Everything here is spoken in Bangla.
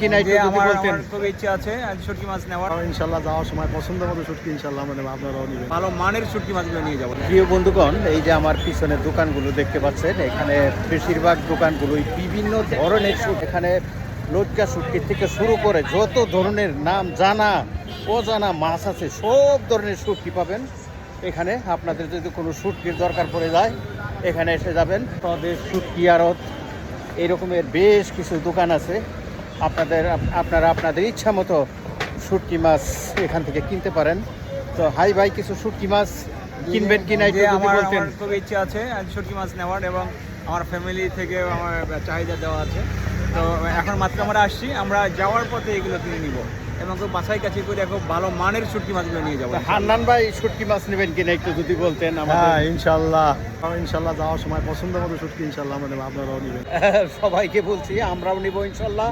কিনা একটু আমার বলতেন। খুব ইচ্ছা আছে শুটকি মাছ নেওয়ার। ইনশাল্লাহ যাওয়ার সময় পছন্দ মতো শুটকি ইনশাল্লাহ নেব আপনারাও নেবেন। ভালো মানের শুটকি মাছগুলো নিয়ে যাব। প্রিয় বন্ধুগণ এই যে আমার পিছনে দোকানগুলো দেখতে পাচ্ছেন এখানে বেশিরভাগ দোকানগুলোই বিভিন্ন ধরনের শুট এখানে লটকা শুটকি থেকে শুরু করে যত ধরনের নাম জানা অজানা মাছ আছে সব ধরনের শুটকি পাবেন। এখানে আপনাদের যদি কোনো শুটকির দরকার পড়ে যায় এখানে এসে যাবেন। তবে শুটকি আড়ত এরকমের বেশ কিছু দোকান আছে। আপনাদের আপনারা আপনাদের ইচ্ছা মতো শুটকি মাছ এখান থেকে কিনতে পারেন। তো হাই ভাই কিছু শুটকি মাছ কিনবেন কিনা একটু যে আমার বলতেন। খুব ইচ্ছা আছে শুটকি মাছ নেওয়ার এবং আমার ফ্যামিলি থেকে আমার চাহিদা দেওয়া আছে। তো এখন মাত্র আমরা আসছি আমরা যাওয়ার পথে এগুলো কিনে নিব এবং খুব বাছাই কাছে করে খুব ভালো মানের শুটকি মাছগুলো নিয়ে যাব। হান্নান ভাই শুটকি মাছ নেবেন কিনা একটু যদি বলতেন হ্যাঁ ইনশাল্লাহ। ইনশাল্লাহ যাওয়ার সময় পছন্দ মতো শুটকি ইনশাল্লাহ আমরা নেব আপনারাও নেবেন। সবাইকে বলছি আমরাও নিব ইনশাল্লাহ।